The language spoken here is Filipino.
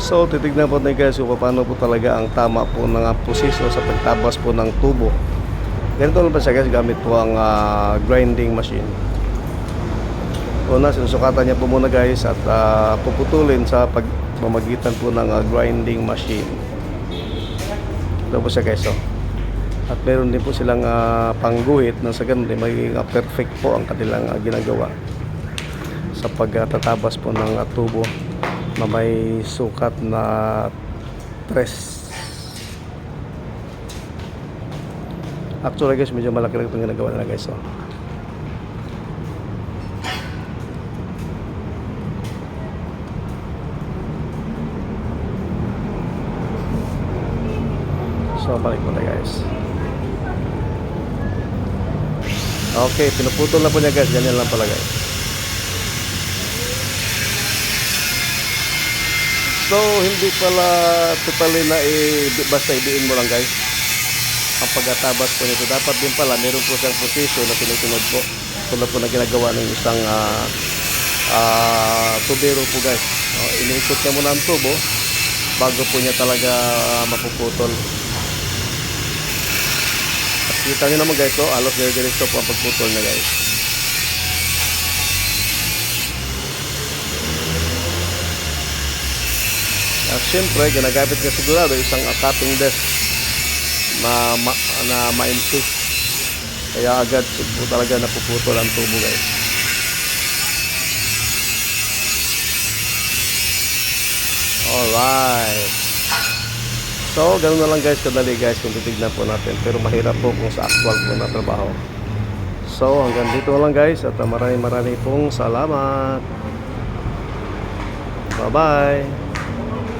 So, titignan po natin guys kung paano po talaga ang tama po ng ah, posiso sa pagtabas po ng tubo. Ganito lang pa siya guys, gamit po ang ah, grinding machine. Una, sinusukatan niya po muna guys at ah, puputulin sa pagmamagitan po ng ah, grinding machine. Ito po siya guys, oh. At meron din po silang ah, pangguhit na sa ganun magiging ah, perfect po ang kanilang ah, ginagawa sa pagtatabas po ng ah, tubo na may sukat na tres. Actually guys, medyo malaki lang itong ginagawa nila guys. Oh. So, balik muna guys. Okay, pinuputol na po niya guys. Ganyan lang pala guys. So, hindi pala totally na i basta ibiin mo lang guys. Ang pagkatabas po nito. Dapat din pala, meron po siyang posisyon na sinusunod po. Tulad po na ginagawa ng isang ah ah, tubero po guys. Oh, iniikot niya muna ang tubo bago po niya talaga mapuputol. At kita nyo naman guys, oh, alos dire-diretso po ang pagputol niya guys. At syempre, ginagamit niya sigurado isang cutting desk na, ma, na ma-insist. Kaya agad po talaga napuputol ang tubo guys. Alright. So, ganun na lang guys, kadali guys kung titignan po natin. Pero mahirap po kung sa actual po na trabaho. So, hanggang dito lang guys at maraming maraming pong salamat. Bye-bye.